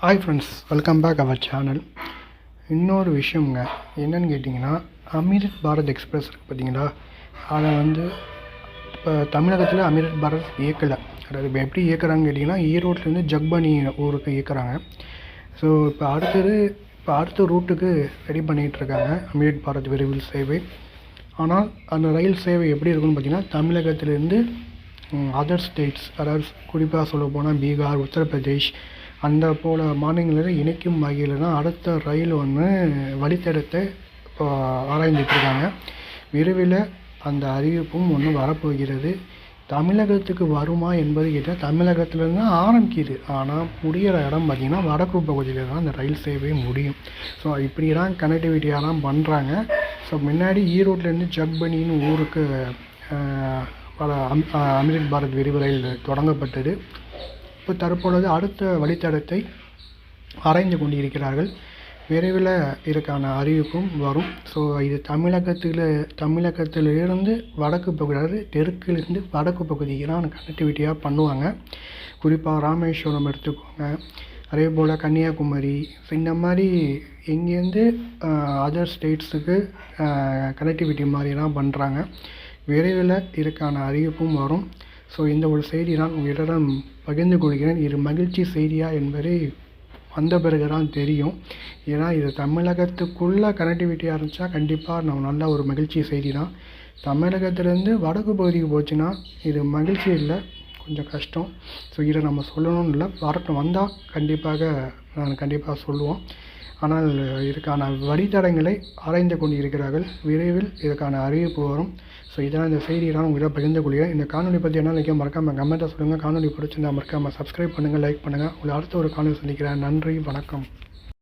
Hi friends welcome back our channel இன்னொரு விஷயம்ங்க என்னன்னு கேட்டிங்கன்னா அமிர்த் பாரத் எக்ஸ்பிரஸ் இருக்குது பார்த்தீங்களா அதை வந்து இப்போ தமிழகத்தில் அமிர்த் பாரத் இயக்கலை. அதாவது இப்போ எப்படி இயக்குறாங்கன்னு கேட்டிங்கன்னா ஈரோட்லேருந்து ஜக்பனி ஊருக்கு இயக்குறாங்க. ஸோ இப்போ அடுத்தது இப்போ அடுத்த ரூட்டுக்கு ரெடி பண்ணிகிட்ருக்காங்க அமிர்த் பாரத் விரைவில் சேவை. ஆனால் அந்த ரயில் சேவை எப்படி இருக்குன்னு பார்த்தீங்கன்னா தமிழகத்திலேருந்து அதர் ஸ்டேட்ஸ் அதாவது குறிப்பாக சொல்ல போனால் பீகார் உத்தரப்பிரதேஷ் அந்த போல் மாநிலங்களை இணைக்கும் வகையில் தான் அடுத்த ரயில் ஒன்று வழித்தடத்தை இப்போ ஆராய்ந்துட்டு இருக்காங்க. விரைவில் அந்த அறிவிப்பும் ஒன்று வரப்போகிறது. தமிழகத்துக்கு வருமா என்பது கேட்டால் தமிழகத்துலேருந்து தான் ஆரம்பிக்குது. ஆனால் முடிகிற இடம் பார்த்திங்கன்னா வடக்கு பகுதியில் தான் அந்த ரயில் சேவை முடியும். ஸோ இப்படி தான் கனெக்டிவிட்டியெல்லாம் பண்ணுறாங்க ஸோ முன்னாடி ஈரோட்லேருந்து ஜக்பனின்னு ஊருக்கு பல அம் அமிர்த் பாரத் விரிவு ரயில் தொடங்கப்பட்டது. இப்போ தற்பொழுது அடுத்த வழித்தடத்தை ஆராய்ந்து கொண்டிருக்கிறார்கள். விரைவில் இதற்கான அறிவிப்பும் வரும். ஸோ இது தமிழகத்தில் தமிழகத்திலிருந்து வடக்கு பகுதி அதாவது தெற்கிலிருந்து வடக்கு பகுதிக்கு கனெக்டிவிட்டியாக பண்ணுவாங்க. குறிப்பாக ராமேஸ்வரம் எடுத்துக்கோங்க. அதே போல் கன்னியாகுமரி ஸோ இந்த மாதிரி இங்கேருந்து அதர் ஸ்டேட்ஸுக்கு கனெக்டிவிட்டி மாதிரிலாம் பண்ணுறாங்க விரைவில் இதற்கான அறிவிப்பும் வரும். ஸோ இந்த ஒரு செய்தி நான் உங்களிடம் பகிர்ந்து கொள்கிறேன். இது மகிழ்ச்சி செய்தியா என்பதை வந்த பிறகு தான் தெரியும். ஏன்னா இது தமிழகத்துக்குள்ளே கனெக்டிவிட்டியாக இருந்துச்சா கண்டிப்பாக நம்ம நல்ல ஒரு மகிழ்ச்சி செய்தி தான் தமிழகத்துலேருந்து வடக்கு பகுதிக்கு போச்சுன்னா இது மகிழ்ச்சி இல்லை கொஞ்சம் கஷ்டம். ஸோ இதை நம்ம சொல்லணும்னு இல்லை வரட்டும். வந்தால் கண்டிப்பாக நான் கண்டிப்பாக சொல்லுவோம். ஆனால் இதுக்கான வழித்தடங்களை ஆராய்ந்து கொண்டு இருக்கிறார்கள் விரைவில் இதற்கான அறிவிப்பு வரும். ஸோ இதெல்லாம் இந்த செய்தியெல்லாம் உங்கள்கிட்ட பகிர்ந்து கொள்கிறேன். இந்த காணொலி பற்றி என்ன நினைக்க மறக்காமல் கமெண்ட்டை சொல்லுங்கள் காணொலி பிடிச்சிருந்தா மறக்காமல் சப்ஸ்கிரைப் பண்ணுங்கள் லைக் பண்ணுங்கள் உங்களை அடுத்த ஒரு காணொலி சந்திக்கிறேன். நன்றி வணக்கம்.